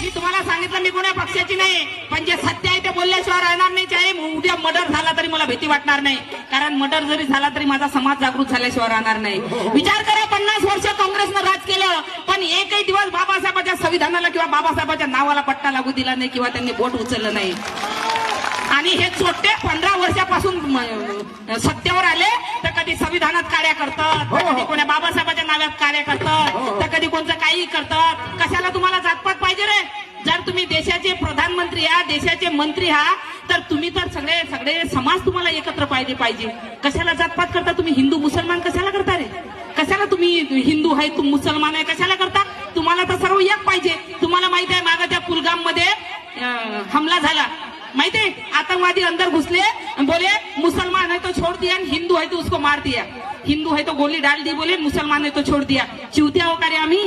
मी तुम्हाला सांगितलं मी कोण्या पक्षाची नाही. पण जे सत्य आहे ते बोलल्याशिवाय राहणार नाही चाहे उद्या मर्डर झाला तरी मला भीती वाटणार नाही. कारण मर्डर जरी झाला तरी माझा समाज जागृत झाल्याशिवाय राहणार नाही. विचार करा पन्नास वर्ष काँग्रेसनं राज केलं पण एकही दिवस बाबासाहेबांच्या संविधानाला किंवा बाबासाहेबांच्या नावाला पट्टा लागू दिला नाही किंवा त्यांनी बोट उचललं नाही. आणि हे चोट्टे पंधरा वर्षापासून सत्तेवर आले तर कधी संविधानात कार्य करतात कधी कोण्या बाबासाहेबांच्या नावात कार्य करतात तर कधी कोणतं काही करतात. कशाला तुम्हाला जातपात पाहिजे रे जर तुम्ही देशाचे प्रधानमंत्री हा देशाचे मंत्री हा तर तुम्ही तर सगळे सगळे समाज तुम्हाला एकत्र पाहिजे पाहिजे. कशाला जातपात करता तुम्ही? हिंदू मुसलमान कशाला करता रे? कशाला तुम्ही हिंदू आहे तुम मुसलमान आहे कशाला करता? तुम्हाला तर सर्व एक पाहिजे. तुम्हाला माहिती आहे मागं त्या कुलगाममध्ये हमला झाला. माहिती आतंकवादी अंदर घुसले बोले मुसलमान है तो छोड़ दिया हिंदू है तो उसको मार दिया. हिंदू है तो गोली डाल दी बोले मुसलमान है तो छोड़ दिया. चिवत्या हो का रे आम्ही?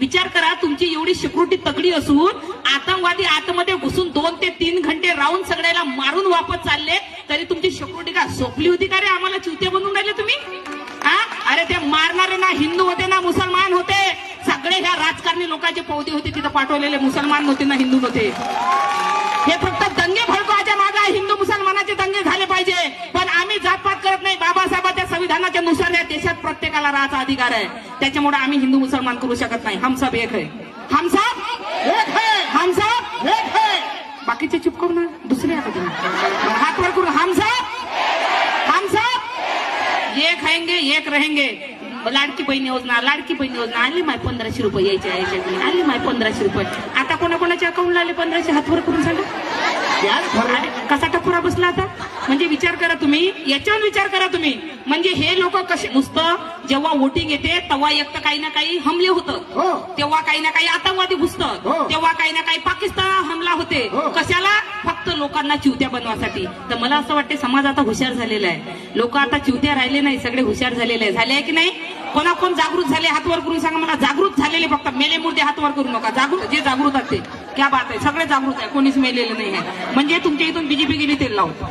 विचार करा तुमची एवढी सिक्युरिटी तगडी असून आतंकवादी आतमध्ये घुसून दोन ते तीन घंटे राहून सगळ्याला मारून वापस चालले तरी तुमची सिक्युरिटी का सोपली होती का रे आम्हाला? चिवते बनवून राहिले तुम्ही? हा? अरे ते मारणारे ना हिंदू होते ना मुसलमान होते. सगळे ह्या राजकारणी लोकांचे पौदे होते तिथं पाठवलेले मुसलमान नव्हते ना हिंदू नव्हते हे फक्त दंगे भडकवायच्या मागे हिंदू मुसलमानाचे दंगे झाले पाहिजे पण आम्ही जातपात करत नाही संविधानाच्या नुसार या देशात प्रत्येकाला राहायचा अधिकार आहे. त्याच्यामुळे आम्ही हिंदू मुसलमान करू शकत नाही. हम सब एक है. हम सब एक है. हम सब एक है. बाकीचे चुप करू ना. दुसरे आता तुम्ही. हात वर करू. हम सब हम सब एक खाएंगे एक रहेंगे. लाडकी बहीण योजना लाडकी बहीण योजना. आली माय पंधराशे रुपये यायच्या यायच्या आली माय पंधराशे रुपये. आता कोणाकोणाच्या अकाउंटला आले पंधराशे? हातवर करून सांगा. कसा टपोरा बसला आता? म्हणजे विचार करा तुम्ही याच्यावर विचार करा तुम्ही. म्हणजे हे लोक कसे नुसतं जेव्हा वोटिंग येते तेव्हा एक तर काही ना काही हमले हो. होतं तेव्हा काही ना काही आतंकवादी घुसतात हो. तेव्हा काही ना काही पाकिस्तान हमला होते. हो. कशाला? फक्त लोकांना चिवत्या बनवासाठी. तर मला असं वाटते समाज आता हुशार झालेला आहे. लोक आता चिवत्या राहिले नाही सगळे हुशार झालेले आहे झाले आहे की नाही? कोणा कोण जागृत झाले हातवर करून सांगा मला. जागृत झालेले फक्त. मेले मुर्दे हातवर करू नका. जागृत जे जागृत आहेत ते. क्या बात आहे. सगळे जागृत आहे. कोणीच मेलेलं नाही आहे. म्हणजे तुमच्या इथून बीजेपी गेली तेल लावतो